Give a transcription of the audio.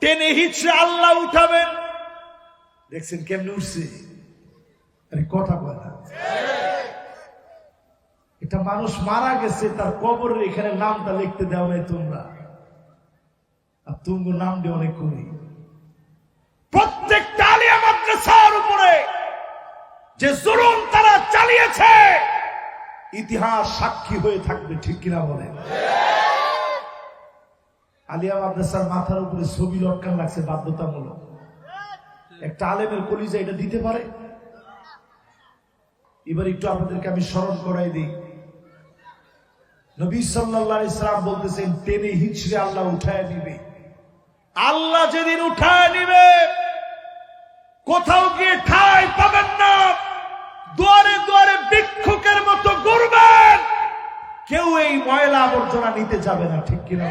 টেনে আল্লাহ উঠাবেন। দেখছেন উঠছে? আরে, কথা এটা মানুষ মারা গেছে, তার এখানে নামটা লিখতে দেওয়া নাই তোমরা। আর তুমি নাম দিয়ে অনেক করি প্রত্যেকটা আলিয়া মাদ্রাসার উপরে যে জুলুম তারা চালিয়েছে, ইতিহাস সাক্ষী হয়ে থাকবে, ঠিক কিনা বলে? আলিয়া মাদ্রাসার মাথার উপরে ছবি লটকান লাগছে বাধ্যতামূলক। একটা আলেমের কলিজা এটা দিতে পারে? এবার একটু আপনাদেরকে আমি স্মরণ করাই দিই। নবী সাল্লাল্লাহু আলাইহি সাল্লাম বলতেছেন, টেনে হিচড়ে আল্লাহ উঠায় নিবে। আল্লাহ যেদিন উঠায় নিবে, কোথাও গিয়ে ঠাই পাবেন না। দুয়ারে দুয়ারে ভিক্ষুকের মতো ঘুরবেন। কেউ এই ময়লা আবর্জনা নিতে যাবে না, ঠিক কিনা?